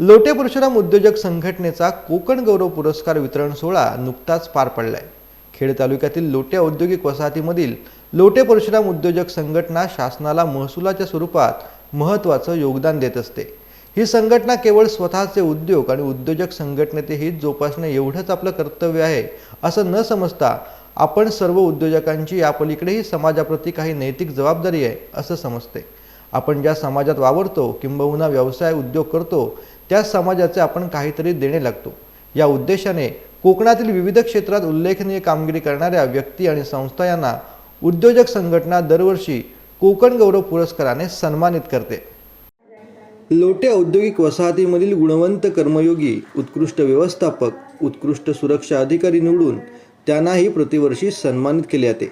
लोटे परशुराम उद्योजक संघटनेचा कोकण गौरव पुरस्कार वितरण सोहळा नुकताच पार पडलाय. खेड तालुक्यातील लोटे औद्योगिक वसाहतीमधील लोटे परशुराम उद्योजक संघटना शासनाला महसुलाच्या स्वरूपात महत्त्वाचं योगदान देत असते. ही संघटना केवळ स्वतःचे उद्योग आणि उद्योजक संघटनेचे हित जोपासणे एवढंच आपलं कर्तव्य आहे असं न समजता आपण सर्व उद्योजकांची यापलीकडेही समाजाप्रती काही नैतिक जबाबदारी आहे असं समजते. आपण ज्या समाजात वावरतो किंबहुना व्यवसाय उद्योग करतो त्या समाजाचे आपण काहीतरी देणे लागतो. या उद्देशाने कोकणातील विविध क्षेत्रात उल्लेखनीय कामगिरी करणाऱ्या व्यक्ती आणि संस्था यांना उद्योजक संघटना दरवर्षी कोकण गौरव पुरस्काराने सन्मानित करते. लोटे औद्योगिक वसाहतीमधील गुणवंत कर्मयोगी उत्कृष्ट व्यवस्थापक उत्कृष्ट सुरक्षा अधिकारी निवडून त्यांनाही प्रतिवर्षी सन्मानित केले जाते.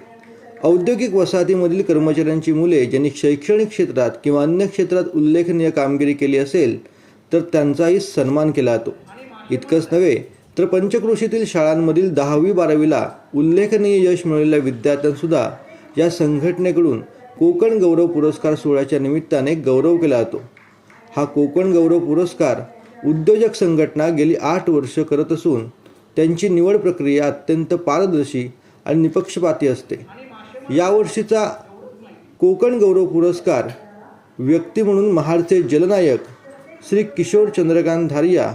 औद्योगिक वसाहतीमधील कर्मचाऱ्यांची मुले ज्यांनी शैक्षणिक क्षेत्रात किंवा अन्य क्षेत्रात उल्लेखनीय कामगिरी केली असेल तर त्यांचाही सन्मान केला जातो. इतकंच नव्हे तर पंचक्रोशीतील शाळांमधील दहावी बारावीला उल्लेखनीय यश मिळवलेल्या विद्यार्थ्यांसुद्धा या संघटनेकडून कोकण गौरव पुरस्कार सोहळ्याच्या निमित्ताने गौरव केला जातो. हा कोकण गौरव पुरस्कार उद्योजक संघटना गेली आठ वर्ष करत असून त्यांची निवड प्रक्रिया अत्यंत पारदर्शी आणि निपक्षपाती असते. यावर्षीचा कोकण गौरव पुरस्कार व्यक्ती म्हणून महाडचे जलनायक श्री किशोर चंद्रकांत धारिया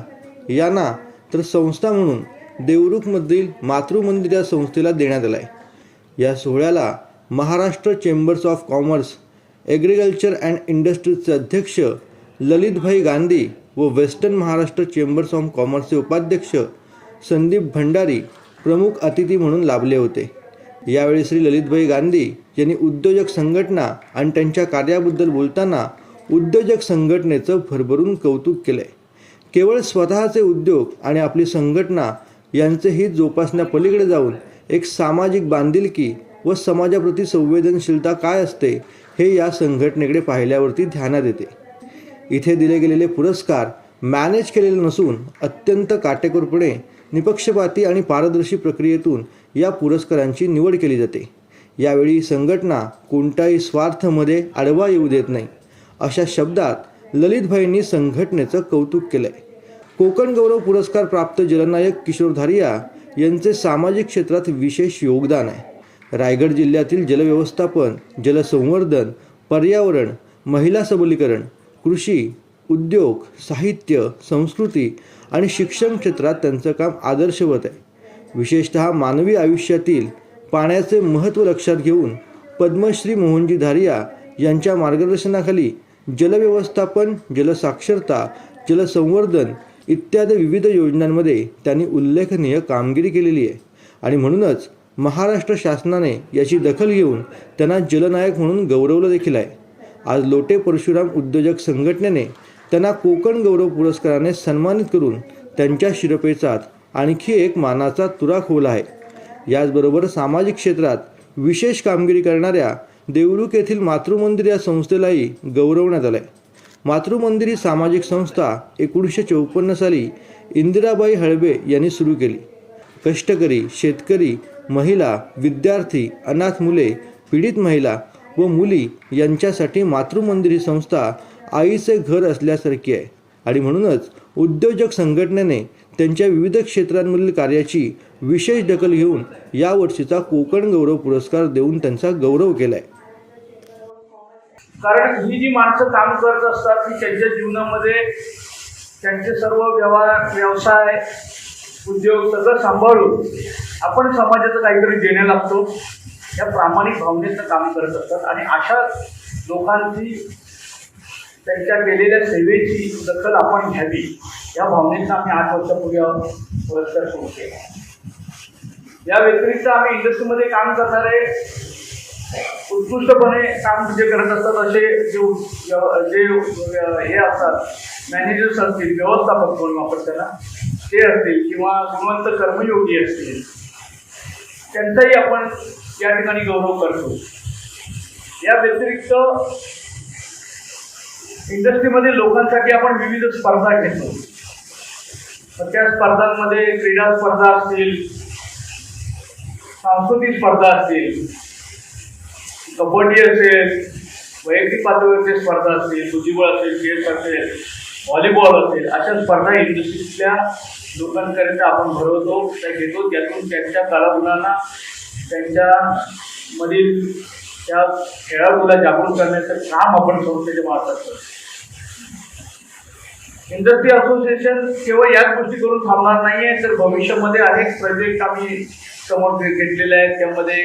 यांना तर संस्था म्हणून देवरुखमधील मातृमंदिर या संस्थेला देण्यात आला आहे या सोहळ्याला Maharashtra chambers of commerce agriculture and इंडस्ट्रीजचे अध्यक्ष ललितभाई गांधी व वेस्टर्न महाराष्ट्र चेंबर्स ऑफ कॉमर्सचे उपाध्यक्ष संदीप भंडारी प्रमुख अतिथी म्हणून लाभले होते. यावेळी श्री ललितभाई गांधी यांनी उद्योजक संघटना आणि त्यांच्या कार्याबद्दल बोलताना उद्योजक संघटनेचं भरभरून कौतुक केलंय. केवळ स्वतःचे उद्योग आणि आपली संघटना यांचे हित जोपासण्यापलीकडे जाऊन एक सामाजिक बांधिलकी व समाजाप्रती संवेदनशीलता काय असते हे या संघटनेकडे पाहिल्यावरती ध्यानात येते. इथे दिले गेलेले पुरस्कार मॅनेज केलेले नसून अत्यंत काटेकोरपणे निपक्षपाती आणि पारदर्शी प्रक्रियेतून या पुरस्कारांची निवड केली जाते. यावेळी संघटना कोणत्याही स्वार्थमध्ये आडवा येऊ देत नाही. अशा शब्दात ललितभाईंनी संघटनेचं कौतुक केलंय. कोकण गौरव पुरस्कार प्राप्त जलनायक किशोर धारिया यांचे सामाजिक क्षेत्रात विशेष योगदान आहे. रायगड जिल्ह्यातील जलव्यवस्थापन जलसंवर्धन पर्यावरण महिला सबलीकरण कृषी उद्योग साहित्य संस्कृती आणि शिक्षण क्षेत्रात त्यांचं काम आदर्शवत आहे. विशेषतः मानवी आयुष्यातील पाण्याचे महत्त्व लक्षात घेऊन पद्मश्री मोहनजी धारिया यांच्या मार्गदर्शनाखाली जलव्यवस्थापन जलसाक्षरता जलसंवर्धन इत्यादी विविध योजनांमध्ये त्यांनी उल्लेखनीय कामगिरी केलेली आहे. आणि म्हणूनच महाराष्ट्र शासनाने याची दखल घेऊन त्यांना जलनायक म्हणून गौरवलं देखील आहे. आज लोटे परशुराम उद्योजक संघटनेने त्यांना कोकण गौरव पुरस्काराने सन्मानित करून त्यांच्या शिरपेचात आणखी एक मानाचा तुरा खोवला आहे. याचबरोबर सामाजिक क्षेत्रात विशेष कामगिरी करणाऱ्या देवरुख येथील मातृमंदिर या संस्थेलाही गौरवण्यात आलं आहे मातृमंदिर ही सामाजिक संस्था एकोणीसशे चौपन्न साली इंदिराबाई हळबे यांनी सुरू केली. कष्टकरी शेतकरी महिला विद्यार्थी अनाथ मुले पीडित महिला व मुली यांच्यासाठी मातृमंदिर ही संस्था आईचे घर असल्यासारखी आहे. आणि म्हणूनच उद्योजक संघटनेने त्यांच्या विविध क्षेत्रांमधील कार्याची विशेष दखल घेऊन यावर्षीचा कोकण गौरव पुरस्कार देऊन त्यांचा गौरव केला आहे कारण ही जी माणसं काम करत असतात ती त्यांच्या जीवनामध्ये त्यांचे सर्व व्यवहार व्यवसाय उद्योग सगळं सांभाळून आपण समाजाचं काहीतरी देण्या लागतो. या प्रामाणिक भावनेचं काम करत असतात आणि अशा लोकांची त्यांच्या केलेल्या सेवेची दखल आपण घ्यावी या भावनेचा आम्ही आठ वर्षापूर्वी पुरस्कार सुरू केला. या व्यतिरिक्त आम्ही इंडस्ट्रीमध्ये काम करणारे उत्कृष्टपणे काम जे करत असतात असे जे जे हे असतात मॅनेजर्स असतील व्यवस्थापक म्हणून आपण त्यांना ते असतील किंवा गुणवंत कर्मयोगी असतील त्यांचाही आपण या ठिकाणी गौरव करतो. या व्यतिरिक्त इंडस्ट्रीमध्ये लोकांसाठी आपण विविध स्पर्धा घेतो. तर त्या स्पर्धांमध्ये क्रीडा स्पर्धा असतील सांस्कृतिक स्पर्धा असतील कबड्डी असेल वैयक्तिक पातळीवरची स्पर्धा असतील बुद्धिबळ असेल चेस असेल व्हॉलीबॉल असेल अशा स्पर्धा इंडस्ट्रीतल्या लोकांकरिता आपण भरवतो त्या घेतो त्यातून त्यांच्या कलागुणांना त्यांच्यामधील त्या खेळाडूला जागृत करण्याचं काम आपण संस्थेच्या मार्फत करतो. इंडस्ट्री असोसिएशन केवळ याच गोष्टी करून थांबणार नाही आहे तर भविष्यामध्ये अनेक प्रोजेक्ट आम्ही समोर घेतलेले आहेत त्यामध्ये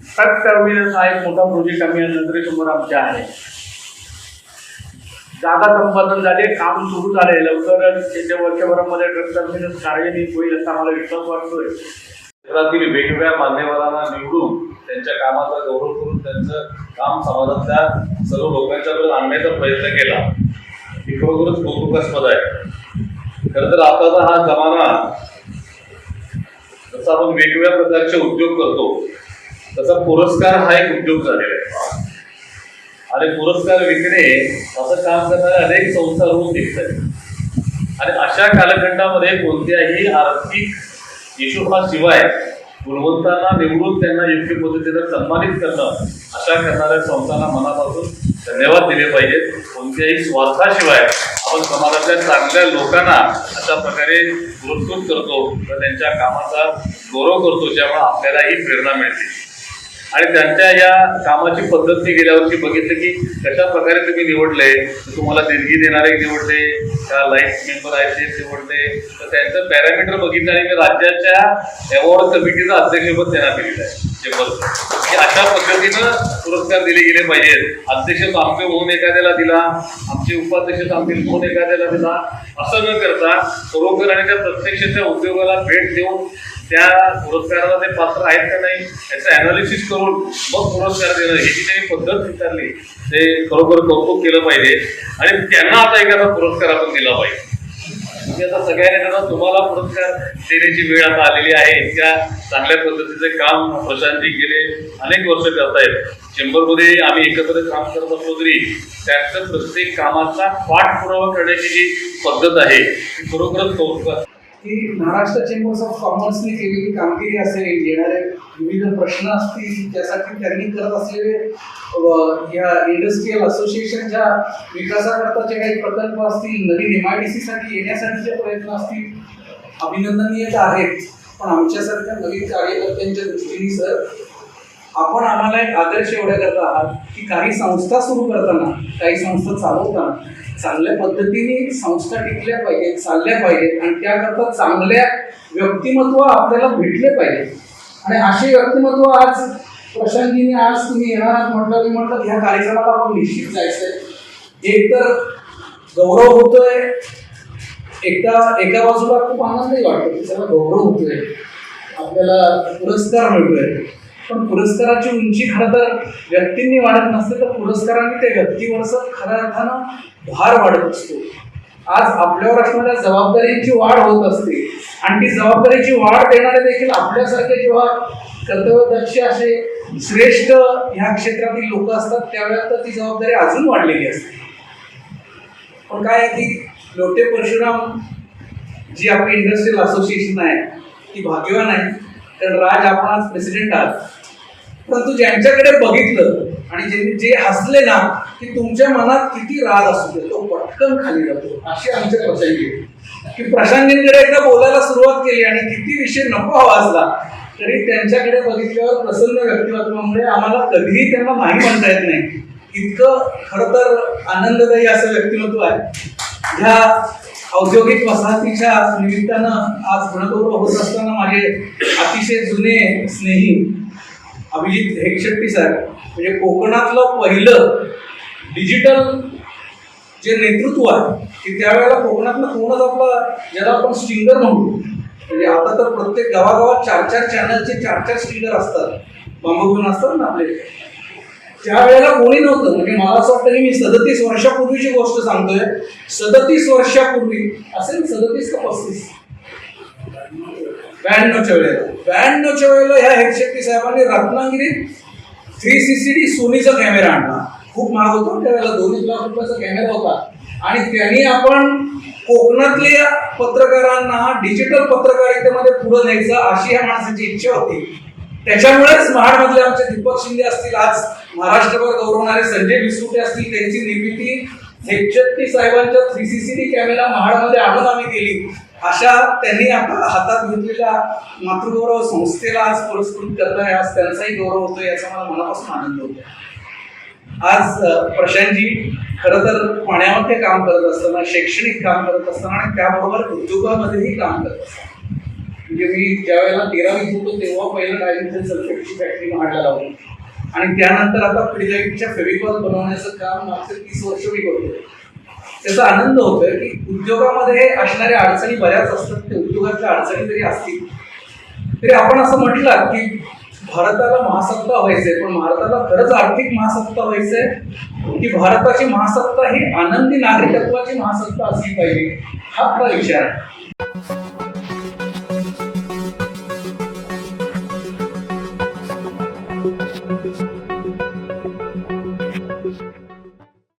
ट्रक टर्मिनस हा एक मोठा प्रोजेक्ट आम्ही नजरेसमोर आमच्या आहे. जागा संपादन झाले काम सुरू झाले लवकरच येत्या वर्षभरामध्ये ट्रक टर्मिनस कार्यान्वित होईल असा मला विश्वास वाटतोय. क्षेत्रातील वेगवेगळ्या मान्यवरांना निवडून त्यांच्या कामाचा गौरव करून त्यांचं काम समाजातल्या सर्व लोकांच्यापर्यंत आणण्याचा प्रयत्न केला. ही खरोखरच कौतुकास्पद आहे. खरं तर आताचा हा जमाना जसा आपण वेगवेगळ्या प्रकारचे उद्योग करतो तसा पुरस्कार हा एक उद्योग झालेला आहे. आणि पुरस्कार विकणे असं काम करणारे अनेक संस्था रोज दिसतात आणि अशा कालखंडामध्ये कोणत्याही आर्थिक हिशोबाशिवाय गुणवंतांना निवडून त्यांना योग्य पद्धतीने सन्मानित करणं अशा करणाऱ्या संस्थांना मनापासून धन्यवाद दिले पाहिजेत. कोणत्याही स्वार्थाशिवाय आपण समाजातल्या चांगल्या लोकांना अशा प्रकारे पुरस्कृत करतो तर त्यांच्या कामाचा गौरव करतो ज्यामुळे आपल्यालाही प्रेरणा मिळते. आणि त्यांच्या या कामाची पद्धत मी गेल्या वर्षी बघितलं की कशा प्रकारे तुम्ही निवडले? तर तुम्हाला देणगी देणारे निवडले का लाईफ मेंबर आहेत ते निवडले? तर त्यांचं पॅरामीटर बघितलं आणि मी राज्याच्या अवॉर्ड कमिटीचं अध्यक्षपद त्यांना दिलेलं आहे. अशा पद्धतीनं पुरस्कार दिले गेले पाहिजेत. अध्यक्ष आमचे होऊन एखाद्याला दिला आमचे उपाध्यक्ष आमचे होऊन एखाद्याला दिला असं न करता खरोखर आणि त्या प्रत्यक्ष त्या उद्योगाला भेट देऊन त्या पुरस्काराला ते पात्र आहेत का नाही याचं अनालिसिस करून मग पुरस्कार देणं ही जी त्यांनी पद्धत स्वीकारली ते खरोखर कौतुक केलं पाहिजे. आणि त्यांना आता एखादा पुरस्कार आपण दिला पाहिजे. म्हणजे आता सगळ्यांनी तुम्हाला पुरस्कार देण्याची वेळ आता आलेली आहे. इतक्या चांगल्या पद्धतीचे काम प्रशांतजी गेले अनेक वर्ष करतायत. चेंबरमध्ये आम्ही एकत्र काम करत असलो तरी त्यांचं प्रत्येक कामाचा पाठपुरावा करण्याची जी पद्धत आहे ती खरोखरच कौतुक की महाराष्ट्र चेंबर्स ऑफ कॉमर्सने केलेली कामगिरी असेल येणारे विविध प्रश्न असतील त्यासाठी त्यांनी करत असलेले या इंडस्ट्रियल असोसिएशनच्या विकासाकरताचे काही प्रकल्प असतील नवीन एम आय डी सीसाठी येण्यासाठीचे प्रयत्न असतील अभिनंदनीय तर आहेत. पण आमच्यासारख्या नवीन कार्यकर्त्यांच्या दृष्टीने सर आपण आम्हाला एक आदर्श एवढ्या करता आहात की काही संस्था सुरू करताना काही संस्था चालवताना चांगल्या पद्धतीने संस्था टिकल्या पाहिजेत चालल्या पाहिजेत आणि त्याकरता चांगल्या व्यक्तिमत्व आपल्याला भेटले पाहिजे. आणि असे व्यक्तिमत्व आज प्रशांतीने आज तुम्ही येणार आहात म्हटलं मी म्हटलं ह्या कार्यक्रमाला आपण निश्चित जायचंय. एक तर गौरव होतोय एकदा एका बाजूला खूप आनंदही वाटतो त्याला गौरव होतोय. आपल्याला पुरस्कार मिळतोय. पण पुरस्काराची उंची खरं तर व्यक्तींनी वाढत नसते तर पुरस्काराने त्या व्यक्तीवरचा खऱ्या अर्थानं भार वाढत असतो. आज आपल्यावर असणाऱ्या जबाबदारीची वाढ होत असते. आणि ती जबाबदारीची वाढ देणारे देखील आपल्यासारखे जेव्हा कर्तव्यदक्ष असे श्रेष्ठ ह्या क्षेत्रातील लोक असतात त्यावेळेला तर ती जबाबदारी अजून वाढलेली असते. पण काय आहे की लोटे परशुराम जी आपली इंडस्ट्रियल असोसिएशन आहे ती भाग्यवान आहे. कारण राज आपण आज प्रेसिडेंट आहात. परंतु ज्यांच्याकडे बघितलं आणि जे जे हसले ना की तुमच्या मनात किती राग असू दे तो पटकन खाली जातो. अशी आमच्या प्रसंगी की प्रशांतींकडे एकदा बोलायला सुरुवात केली आणि किती विषय नको हवा असला तरी त्यांच्याकडे बघितल्यावर प्रसन्न व्यक्तिमत्वामुळे आम्हाला कधीही त्यांना नाही म्हणता येत नाही. इतकं खरं तर आनंददायी असं व्यक्तिमत्व आहे. ह्या औद्योगिक वसाहतीच्या निमित्तानं आज गुणगौरव होत असताना माझे अतिशय जुने स्नेही अभिजित हेगशेट्टी सर म्हणजे कोकणातलं पहिलं डिजिटल जे नेतृत्व आहे की त्यावेळेला कोकणातलं कोणच आपला ज्याला आपण स्टिंगर म्हणतो म्हणजे आता तर प्रत्येक गावागावात चार चार चॅनलचे चार चार स्टिंगर असतात. बांबू घेऊन असतात ना आपले. त्यावेळेला कोणी नव्हतं. म्हणजे मला असं वाटतं की मी सदतीस वर्षापूर्वीची गोष्ट सांगतोय. सदतीस वर्षापूर्वी असेल सदतीस का पस्तीस? ब्याण्णवच्या वेळेला. ब्याण्णवच्या वेळेला ह्या हेडशेट्टी साहेबांनी रत्नागिरीत थ्री सी सी डी सोनीचा कॅमेरा आणला. खूप महाग होतो त्यावेळेला दोन एक लाख रुपयाचा कॅमेरा होता. आणि त्यांनी आपण कोकणातल्या पत्रकारांना डिजिटल पत्रकारितेमध्ये पुढे न्यायचं अशी या माणसाची इच्छा होती. त्याच्यामुळेच महाडमधले आमचे दीपक शिंदे असतील आज महाराष्ट्रभर गौरवणारे संजय विसुटे असतील त्यांची निर्मिती शेच्चत्ती साहेबांच्या three C C T camera महाडमध्ये आणून आम्ही केली. अशा त्यांनी आता हातात घेतलेल्या मातृगौरव संस्थेला आज पुरस्कृत करताय आज त्यांचाही गौरव होतो याचा मला मनापासून आनंद होतो आज प्रशांतजी खरं तर पाण्यामध्ये काम करत असताना शैक्षणिक काम करत असताना आणि त्याबरोबर उद्योगामध्येही काम करत असताना म्हणजे मी ज्या वेळेला तेरावीत होतो तेव्हा पहिलं डायमिथल सल्फेटची फॅक्टरी महाडला लावली. आणि त्यानंतर आता पिढीच्या फेविकॉल बनवण्याचं काम मागचे तीस वर्ष मी करतो त्याचा आनंद होतोय की उद्योगामध्ये असणाऱ्या अडचणी बऱ्याच असतात ते उद्योगाच्या अडचणी जरी असतील. तरी आपण असं म्हटलं की भारताला महासत्ता व्हायचंय पण भारताला खरंच आर्थिक महासत्ता व्हायचंय की भारताची महासत्ता ही आनंदी नागरिकत्वाची महासत्ता असली पाहिजे हा आपला विचार आहे.